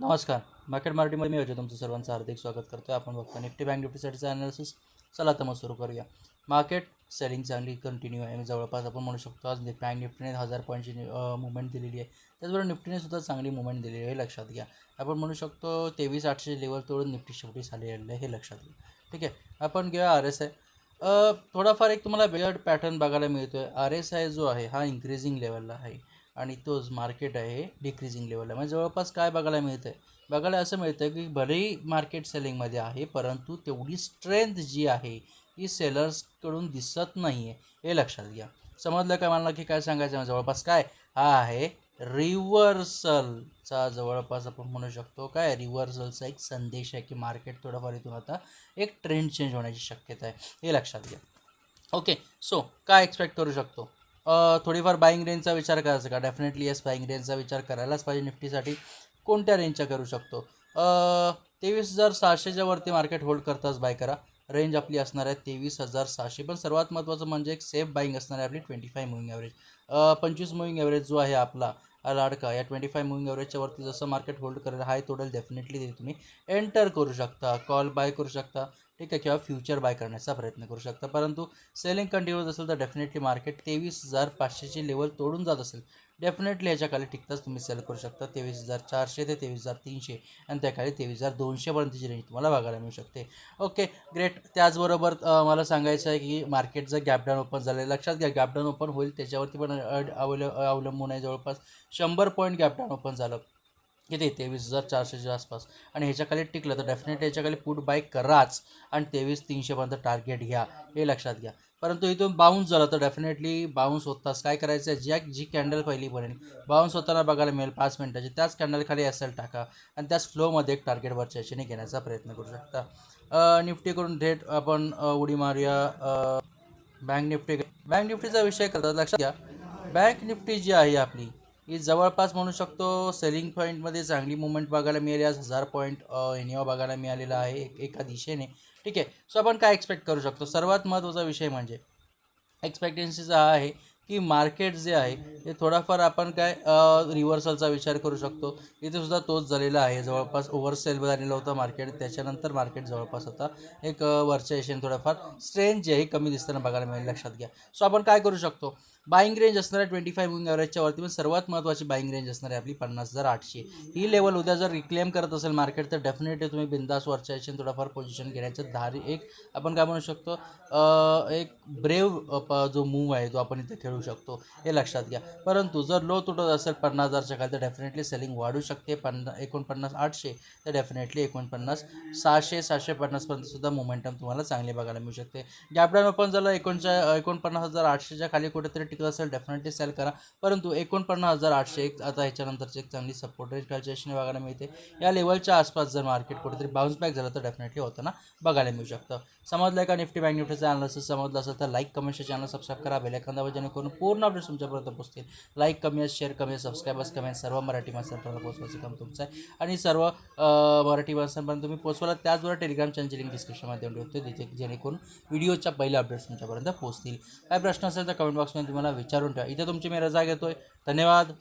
नमस्कार. मार्केट मार्टीमध्ये मी होतो तुमचं सर्वांचं हार्दिक स्वागत करतो आपण बघतो निफ्टी बँक निफ्टीसाठीचं अनालिसिस चला तर मग सुरू करूया. मार्केट सेलिंग चांगली कंटिन्यू आहे. जवळपास आपण म्हणू शकतो आज बँक निफ्टीने हजार पॉईंटची मुवमेंट दिलेली आहे. त्याचबरोबर निफ्टीने सुद्धा चांगली मुवमेंट दिलेली आहे हे लक्षात घ्या. आपण म्हणू शकतो तेवीस आठशे लेवल तोडून निफ्टी शेवटी झालेलं आहे हे लक्षात घ्या. ठीक आहे? आपण घेऊया आर एस आय थोडाफार एक तुम्हाला वेगळा पॅटर्न बघायला मिळतो आहे आर एस आय जो आहे हा इन्क्रीजिंग लेवलला आहे. आणि तोच मार्केट आहे डिक्रीजिंग लेवलला म्हणजे जवळपास काय बघायला मिळतं आहे बघायला असं मिळतं की भलेही मार्केट सेलिंगमध्ये आहे परंतु तेवढी स्ट्रेंथ जी आहे ही सेलर्सकडून दिसत नाही आहे हे लक्षात घ्या. समजलं का मला की काय सांगायचं जवळपास काय? हा आहे रिव्हर्सलचा जवळपास आपण म्हणू शकतो. काय? रिव्हर्सलचा एक संदेश आहे की मार्केट थोडंफार इथून आता एक ट्रेंड चेंज होण्याची शक्यता आहे. हे लक्षात घ्या. ओके सो काय एक्सपेक्ट करू शकतो? थोडीफार बाईंग रेंजचा विचार करायचा का? डेफिनेटली येस बाईंग रेंजचा विचार करायलाच पाहिजे निफ्टीसाठी. कोणत्या रेंजच्या करू शकतो? तेवीस हजार सहाशेच्या वरती मार्केट होल्ड करताच बाय करा. रेंज आपली असणार आहे तेवीस हजार सहाशे. पण सर्वात महत्त्वाचं म्हणजे एक सेफ बाईंग असणार आहे आपली ट्वेंटी फाय मुविंग ॲव्हरेज पंचवीस मुव्हिंग ॲव्हरेज जो आहे आपला लाडका या ट्वेंटी फाय मुविंग ॲव्हरेजच्या वरती जसं मार्केट होल्ड करेल हाय तोडेल डेफिनेटली ते तुम्ही. एंटर करू शकता कॉल बाय करू शकता. ठीक आहे किंवा फ्युचर बाय करण्याचा प्रयत्न करू शकता. परंतु सेलिंग कंटिन्यूज असेल तर डेफिनेटली मार्केट तेवीस हजार पाचशेची लेवल तोडून जात असेल. डेफिनेटली याच्या खाली टिकताच तुम्ही सेल करू शकता. तेवीस हजार चारशे ते तेवीस हजार तीनशे आणि त्याखाली तेवीस हजार दोनशेपर्यंतची रेंज तुम्हाला बघायला मिळू शकते. ओके ग्रेट त्याचबरोबर मला सांगायचं आहे की मार्केट जर गॅपडाऊन ओपन झालं आहे लक्षात घ्या गॅपडाऊन ओपन होईल त्याच्यावरती पण अ, अवल अवलंबून आहे जवळपास. शंभर पॉईंट गॅपडाऊन ओपन झालं. किती? तेवीस हजार चारशेच्या आसपास. आणि ह्याच्याखाली टिकलं तर डेफिनेटली ह्याच्याखाली पुट बाय कराच आणि तेवीस तीनशेपर्यंत टार्गेट घ्या. हे लक्षात घ्या. परंतु इथून बाउन्स झालं तर डेफिनेटली बाउन्स होताच. काय करायचं आहे ज्या जी कॅन्डल पहिली बनेल बाउन्स होताना बघायला मिळेल पाच मिनिटाची. त्याच कॅन्डलखाली असेल टाका आणि त्याच फ्लोमध्ये एक टार्गेट वरच्या याच्याने घेण्याचा प्रयत्न करू शकता. निफ्टी निफ्टीकडून थेट आपण उडी मारूया. बँक निफ्टी बँक निफ्टीचा विषय करतात. लक्षात घ्या. बँक निफ्टी जी आहे आपली की जवळपास म्हणू शकतो सेलिंग पॉईंटमध्ये चांगली मुवमेंट बघायला मिळाली. आज हजार पॉईंट एनिओ बघायला मिळालेला आहे एका दिशेने. ठीक आहे. सो आपण काय एक्सपेक्ट करू शकतो? सर्वात महत्त्वाचा विषय म्हणजे एक्सपेक्टेन्सीचा हा आहे. की मार्केट जे आहे ते थोडाफार आपण काय रिव्हर्सलचा विचार करू शकतो. इथे सुद्धा तोच झालेला आहे. जवळपास ओव्हरसेल झालेलं होतं मार्केट त्याच्यानंतर मार्केट जवळपास आता एक वरच्या एशियन थोडाफार स्ट्रेंथ जे आहे कमी दिसताना बघायला मिळेल. लक्षात घ्या. सो आपण काय करू शकतो? बाईंग रेंज असणार आहे ट्वेंटी फाईव्ह मुंग ॲव्हरेजच्या वरती पण सर्वात महत्त्वाची बाईंग रेंज असणार आहे आपली पन्नास हजार आठशे. ही लेवल उद्या जर रिक्लेम करत असेल मार्केट तर डेफिनेटली तुम्ही बिंदास वरच्या एशियन थोडाफार पोझिशन घेण्याचं धारी एक आपण काय म्हणू शकतो एक ब्रेव जो मूव आहे तो आपण इथे खेळू शकतो हे लक्षात घ्या. परंतु जर लो तुटत असेल पन्नास हजारच्या खाली तर डेफिनेटली सेलिंग वाढू शकते. पन्ना एकोणपन्नास आठशे तर डेफिनेटली एकोणपन्नास सहाशे सहाशे पन्नासपर्यंत सुद्धा मोमेंटम तुम्हाला चांगले बघायला मिळू शकते. गॅपडाऊन ओपन झालं एकोणच्या एकोणपन्नास हजार आठशेच्या खाली कुठेतरी टिकत असेल डेफिनेटली सेल करा. परंतु एकोणपन्नास हजार आठशे एक आता ह्याच्यानंतरची एक चांगली सपोर्ट रेंज कॅल्क्युलेशन बघायला मिळते. या लेवलच्या आसपास जर मार्केट कुठेतरी बाउन्स बॅक झालं तर डेफिनेटली होताना बघायला मिळू शकतं. समजलं का निफ्टी बँक निफ्टीचा अनालिसिस समजलं असेल तर लाईक कमेंटचे चॅनल सबस्क्राईब करा. बेल एखादा जेणेकरून पूर्ण अपडेट्स तुमच्यापर्यंत पोहोचतील. लाईक कमी आहे शेअर कमी आहे सबस्क्रायबर्स कमी आहे सर्व मराठी माणसांपर्यंत पोहोचवायचं काम तुमचं आहे. आणि सर्व मराठी माणसांपर्यंत तुम्ही पोहोचवाल त्याचबरोबर टेलिग्राम चॅनलची लिंक डिस्क्रिप्शनमध्ये देऊन ठेवतो तिथे जेणेकरून व्हिडिओच्या पहिले अपडेट्स तुमच्यापर्यंत पोहोचतील. काय प्रश्न असेल तर कमेंट बॉक्समध्ये तुम्हाला विचारून ठेवा. इथे तुमची मी रजा घेतोय. धन्यवाद.